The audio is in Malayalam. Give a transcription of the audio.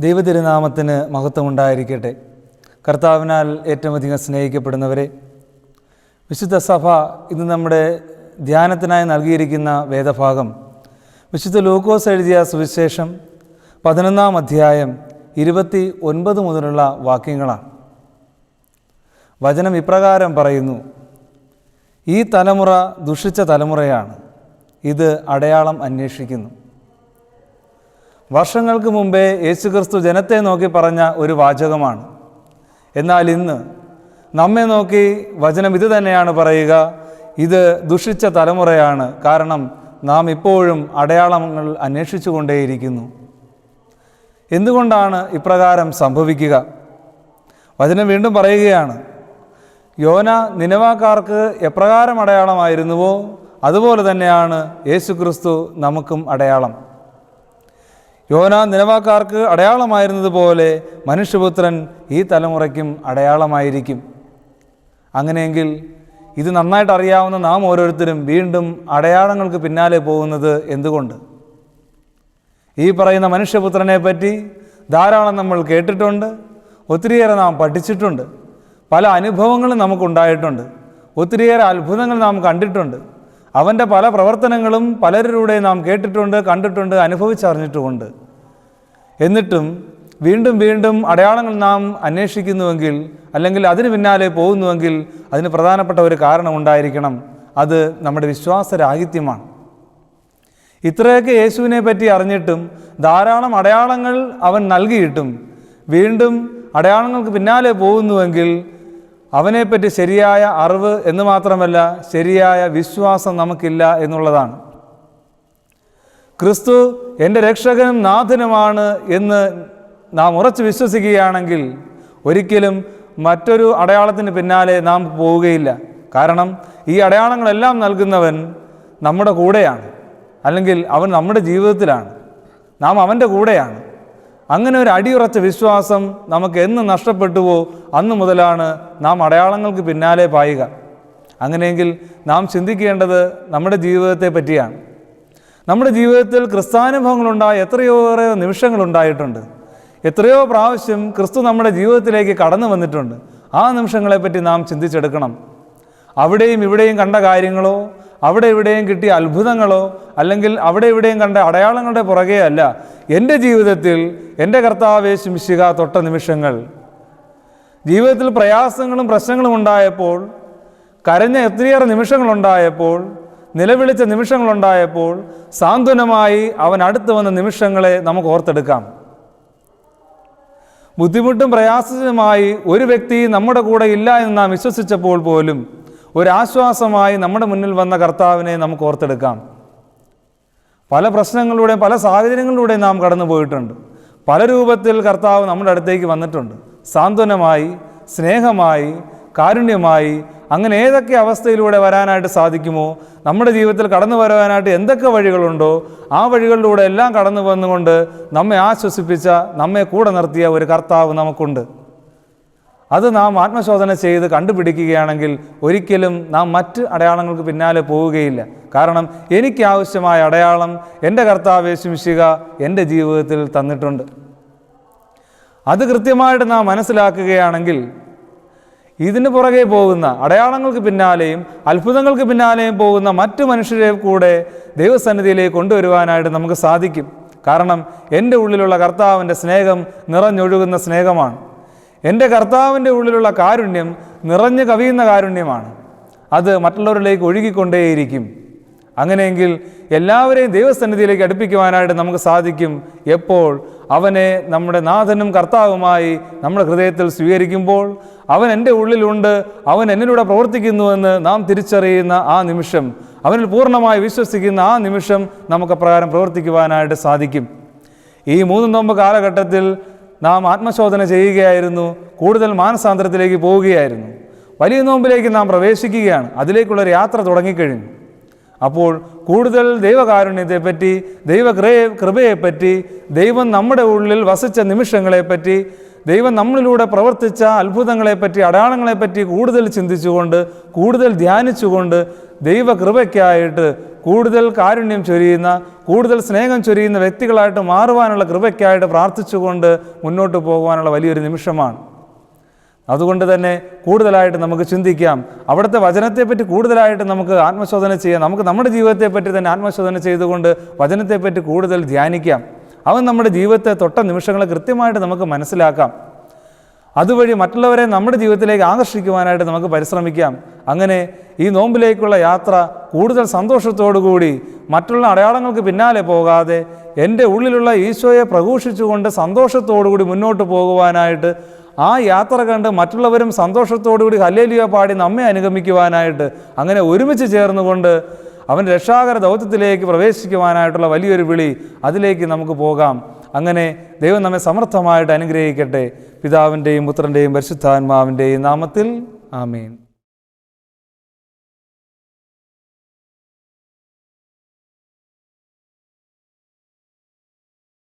ദൈവതിരുനാമത്തിന് മഹത്വമുണ്ടായിരിക്കട്ടെ. കർത്താവിനാൽ ഏറ്റവും അധികം സ്നേഹിക്കപ്പെടുന്നവരെ വിശുദ്ധ സഭ ഇന്ന് നമ്മുടെ ധ്യാനത്തിനായി നൽകിയിരിക്കുന്ന വേദഭാഗം വിശുദ്ധ ലൂക്കോസ് എഴുതിയ സുവിശേഷം പതിനൊന്നാം അധ്യായം ഇരുപത്തി ഒൻപത് മുതലുള്ള വാക്യങ്ങളാണ്. വചനം ഇപ്രകാരം പറയുന്നു ഈ തലമുറ ദുഷിച്ച തലമുറയാണ്. ഇത് അടയാളം അന്വേഷിക്കുന്നു. വർഷങ്ങൾക്ക് മുമ്പേ യേശുക്രിസ്തു ജനത്തെ നോക്കി പറഞ്ഞ ഒരു വാചകമാണ്. എന്നാൽ ഇന്ന് നമ്മെ നോക്കി വചനം ഇത് തന്നെയാണ് പറയുക ഇത് ദുഷിച്ച തലമുറയാണ്. കാരണം നാം ഇപ്പോഴും അടയാളങ്ങൾ അന്വേഷിച്ചു കൊണ്ടേയിരിക്കുന്നു എന്തുകൊണ്ടാണ് ഇപ്രകാരം സംഭവിക്കുക? വചനം വീണ്ടും പറയുകയാണ് യോന നിലവാക്കാർക്ക് എപ്രകാരം അടയാളമായിരുന്നുവോ? അതുപോലെ തന്നെയാണ് യേശുക്രിസ്തു നമുക്കും അടയാളം. യോന നിലവാക്കാർക്ക് അടയാളമായിരുന്നതുപോലെ മനുഷ്യപുത്രൻ ഈ തലമുറയ്ക്കും അടയാളമായിരിക്കും. അങ്ങനെയെങ്കിൽ ഇത് നന്നായിട്ട് അറിയാവുന്ന നാം ഓരോരുത്തരും വീണ്ടും അടയാളങ്ങൾക്ക് പിന്നാലെ പോകുന്നത് എന്തുകൊണ്ട്? ഈ പറയുന്ന മനുഷ്യപുത്രനെ പറ്റി ധാരാളം നമ്മൾ കേട്ടിട്ടുണ്ട് ഒത്തിരിയേറെ നാം പഠിച്ചിട്ടുണ്ട് പല അനുഭവങ്ങളും നമുക്കുണ്ടായിട്ടുണ്ട് ഒത്തിരിയേറെ അത്ഭുതങ്ങൾ നാം കണ്ടിട്ടുണ്ട്. അവന്റെ പല പ്രവർത്തനങ്ങളും പലരിലൂടെ നാം കേട്ടിട്ടുണ്ട് കണ്ടിട്ടുണ്ട് അനുഭവിച്ചറിഞ്ഞിട്ടുമുണ്ട്. എന്നിട്ടും വീണ്ടും വീണ്ടും അടയാളങ്ങൾ നാം അന്വേഷിക്കുന്നുവെങ്കിൽ അല്ലെങ്കിൽ അതിന് പിന്നാലെ പോകുന്നുവെങ്കിൽ അതിന് പ്രധാനപ്പെട്ട ഒരു കാരണം ഉണ്ടായിരിക്കണം. അത് നമ്മുടെ വിശ്വാസരാഹിത്യമാണ്. ഇത്രയൊക്കെ യേശുവിനെ പറ്റി അറിഞ്ഞിട്ടും ധാരാളം അടയാളങ്ങൾ അവൻ നൽകിയിട്ടും വീണ്ടും അടയാളങ്ങൾക്ക് പിന്നാലെ പോകുന്നുവെങ്കിൽ അവനെപ്പറ്റി ശരിയായ അറിവ് എന്ന് മാത്രമല്ല ശരിയായ വിശ്വാസം നമുക്കില്ല എന്നുള്ളതാണ്. ക്രിസ്തു എന്റെ രക്ഷകനും നാഥനുമാണ് എന്ന് നാം ഉറച്ചു വിശ്വസിക്കുകയാണെങ്കിൽ ഒരിക്കലും മറ്റൊരു അടയാളത്തിന് പിന്നാലെ നാം പോവുകയില്ല. കാരണം ഈ അടയാളങ്ങളെല്ലാം നൽകുന്നവൻ നമ്മുടെ കൂടെയാണ്. അല്ലെങ്കിൽ അവൻ നമ്മുടെ ജീവിതത്തിലാണ്. നാം അവന്റെ കൂടെയാണ്. അങ്ങനെ ഒരു അടിയുറച്ച വിശ്വാസം നമുക്ക് എന്ന് നഷ്ടപ്പെട്ടുവോ അന്ന് മുതലാണ് നാം അടയാളങ്ങൾക്ക് പിന്നാലെ പായുക. അങ്ങനെയെങ്കിൽ നാം ചിന്തിക്കേണ്ടത് നമ്മുടെ ജീവിതത്തെ പറ്റിയാണ്. നമ്മുടെ ജീവിതത്തിൽ ക്രിസ്താനുഭവങ്ങളുണ്ടായ നിമിഷങ്ങൾ ഉണ്ടായിട്ടുണ്ട് എത്രയോ പ്രാവശ്യം ക്രിസ്തു നമ്മുടെ ജീവിതത്തിലേക്ക് കടന്നു വന്നിട്ടുണ്ട്. ആ നിമിഷങ്ങളെപ്പറ്റി നാം ചിന്തിച്ചെടുക്കണം. അവിടെയും ഇവിടെയും കണ്ട കാര്യങ്ങളോ അവിടെ ഇവിടെയും കിട്ടിയ അത്ഭുതങ്ങളോ അല്ലെങ്കിൽ അവിടെ ഇവിടെയും കണ്ട അടയാളങ്ങളുടെ പുറകെ അല്ല. എന്റെ ജീവിതത്തിൽ എന്റെ കർത്താവേശ് മിശിക തൊട്ട നിമിഷങ്ങൾ. ജീവിതത്തിൽ പ്രയാസങ്ങളും പ്രശ്നങ്ങളും ഉണ്ടായപ്പോൾ കരഞ്ഞ എത്രയേറെ നിമിഷങ്ങളുണ്ടായപ്പോൾ നിലവിളിച്ച നിമിഷങ്ങളുണ്ടായപ്പോൾ സാന്ത്വനമായി അവൻ അടുത്ത് വന്ന നിമിഷങ്ങളെ നമുക്ക് ഓർത്തെടുക്കാം. ബുദ്ധിമുട്ടും പ്രയാസവുമായി ഒരു വ്യക്തി നമ്മുടെ കൂടെ ഇല്ല എന്ന് നാം വിശ്വസിച്ചപ്പോൾ പോലും ഒരാശ്വാസമായി നമ്മുടെ മുന്നിൽ വന്ന കർത്താവിനെ നമുക്ക് ഓർത്തെടുക്കാം. പല പ്രശ്നങ്ങളിലൂടെയും പല സാഹചര്യങ്ങളിലൂടെയും നാം കടന്നു പോയിട്ടുണ്ട്. പല രൂപത്തിൽ കർത്താവ് നമ്മുടെ അടുത്തേക്ക് വന്നിട്ടുണ്ട്. സാന്ത്വനമായി സ്നേഹമായി കാരുണ്യമായി അങ്ങനെ ഏതൊക്കെ അവസ്ഥയിലൂടെ വരാനായിട്ട് സാധിക്കുമോ? നമ്മുടെ ജീവിതത്തിൽ കടന്നു വരാനായിട്ട് എന്തൊക്കെ വഴികളുണ്ടോ? ആ വഴികളിലൂടെ എല്ലാം കടന്നു വന്നുകൊണ്ട് നമ്മെ ആശ്വസിപ്പിച്ച നമ്മെ കൂടെ നിർത്തിയ ഒരു കർത്താവ് നമുക്കുണ്ട്. അത് നാം ആത്മശോധന ചെയ്ത് കണ്ടുപിടിക്കുകയാണെങ്കിൽ ഒരിക്കലും നാം മറ്റ് അടയാളങ്ങൾക്ക് പിന്നാലെ പോവുകയില്ല. കാരണം എനിക്ക് ആവശ്യമായ അടയാളം എന്റെ കർത്താവ് ശിംശിക എന്റെ ജീവിതത്തിൽ തന്നിട്ടുണ്ട്. അത് കൃത്യമായിട്ട് നാം മനസ്സിലാക്കുകയാണെങ്കിൽ ഇതിന് പുറകെ പോകുന്ന അടയാളങ്ങൾക്ക് പിന്നാലെയും അത്ഭുതങ്ങൾക്ക് പിന്നാലെയും പോകുന്ന മറ്റു മനുഷ്യരെ കൂടെ ദൈവസന്നിധിയിലേക്ക് കൊണ്ടുവരുവാനായിട്ട് നമുക്ക് സാധിക്കും. കാരണം എന്റെ ഉള്ളിലുള്ള കർത്താവിന്റെ സ്നേഹം നിറഞ്ഞൊഴുകുന്ന സ്നേഹമാണ്. എന്റെ കർത്താവിന്റെ ഉള്ളിലുള്ള കാരുണ്യം നിറഞ്ഞു കവിയുന്ന കാരുണ്യമാണ്. അത് മറ്റുള്ളവരിലേക്ക് ഒഴുകിക്കൊണ്ടേയിരിക്കും. അങ്ങനെയെങ്കിൽ എല്ലാവരെയും ദൈവസന്നിധിയിലേക്ക് അടുപ്പിക്കുവാനായിട്ട് നമുക്ക് സാധിക്കും. എപ്പോൾ? അവനെ നമ്മുടെ നാഥനും കർത്താവുമായി നമ്മുടെ ഹൃദയത്തിൽ സ്വീകരിക്കുമ്പോൾ അവൻ എന്റെ ഉള്ളിലുണ്ട് അവൻ എന്നിലൂടെ പ്രവർത്തിക്കുന്നുവെന്ന് നാം തിരിച്ചറിയുന്ന ആ നിമിഷം അവനിൽ പൂർണമായി വിശ്വസിക്കുന്ന ആ നിമിഷം നമുക്ക് പ്രകാരം പ്രവർത്തിക്കുവാനായിട്ട് സാധിക്കും. ഈ മൂന്ന് നോമ്പ് കാലഘട്ടത്തിൽ നാം ആത്മശോധന ചെയ്യുകയായിരുന്നു കൂടുതൽ മാനസാന്തരത്തിലേക്ക് പോവുകയായിരുന്നു. വലിയ നോമ്പിലേക്ക് നാം പ്രവേശിക്കുകയാണ് അതിലേക്കുള്ളൊരു യാത്ര തുടങ്ങിക്കഴിഞ്ഞു. അപ്പോൾ കൂടുതൽ ദൈവകാരുണ്യത്തെപ്പറ്റി ദൈവകൃ കൃപയെപ്പറ്റി ദൈവം നമ്മുടെ ഉള്ളിൽ വസിച്ച നിമിഷങ്ങളെപ്പറ്റി ദൈവം നമ്മളിലൂടെ പ്രവർത്തിച്ച അത്ഭുതങ്ങളെപ്പറ്റി അടയാളങ്ങളെപ്പറ്റി കൂടുതൽ ചിന്തിച്ചുകൊണ്ട് കൂടുതൽ ധ്യാനിച്ചുകൊണ്ട് ദൈവകൃപയ്ക്കായിട്ട് കൂടുതൽ കാരുണ്യം ചൊരിയുന്ന കൂടുതൽ സ്നേഹം ചൊരിയുന്ന വ്യക്തികളായിട്ട് മാറുവാനുള്ള കൃപയ്ക്കായിട്ട് പ്രാർത്ഥിച്ചുകൊണ്ട് മുന്നോട്ട് പോകുവാനുള്ള വലിയൊരു നിമിഷമാണ്. അതുകൊണ്ട് തന്നെ കൂടുതലായിട്ട് നമുക്ക് ചിന്തിക്കാം. അവിടുത്തെ വചനത്തെപ്പറ്റി കൂടുതലായിട്ട് നമുക്ക് ആത്മശോധന ചെയ്യാം. നമുക്ക് നമ്മുടെ ജീവിതത്തെപ്പറ്റി തന്നെ ആത്മശോധന ചെയ്തുകൊണ്ട് വചനത്തെപ്പറ്റി കൂടുതൽ ധ്യാനിക്കാം. അവൻ നമ്മുടെ ജീവിതത്തെ തൊട്ട നിമിഷങ്ങളെ കൃത്യമായിട്ട് നമുക്ക് മനസ്സിലാക്കാം. അതുവഴി മറ്റുള്ളവരെ നമ്മുടെ ജീവിതത്തിലേക്ക് ആകർഷിക്കുവാനായിട്ട് നമുക്ക് പരിശ്രമിക്കാം. അങ്ങനെ ഈ നോമ്പിലേക്കുള്ള യാത്ര കൂടുതൽ സന്തോഷത്തോടുകൂടി മറ്റുള്ള അടയാളങ്ങൾക്ക് പിന്നാലെ പോകാതെ എന്റെ ഉള്ളിലുള്ള ഈശോയെ പ്രഘോഷിച്ചുകൊണ്ട് സന്തോഷത്തോടുകൂടി മുന്നോട്ട് പോകുവാനായിട്ട് ആ യാത്ര കണ്ട് മറ്റുള്ളവരും സന്തോഷത്തോടുകൂടി ഹല്ലേലിയ പാടി നമ്മെ അനുഗമിക്കുവാനായിട്ട് അങ്ങനെ ഒരുമിച്ച് ചേർന്നുകൊണ്ട് അവൻ രക്ഷാകര ദൗത്യത്തിലേക്ക് പ്രവേശിക്കുവാനായിട്ടുള്ള വലിയൊരു വിളി അതിലേക്ക് നമുക്ക് പോകാം. അങ്ങനെ ദൈവം നമ്മെ സമർത്ഥമായിട്ട് അനുഗ്രഹിക്കട്ടെ. പിതാവിന്റെയും പുത്രന്റെയും പരിശുദ്ധാത്മാവിന്റെയും നാമത്തിൽ ആമീൻ.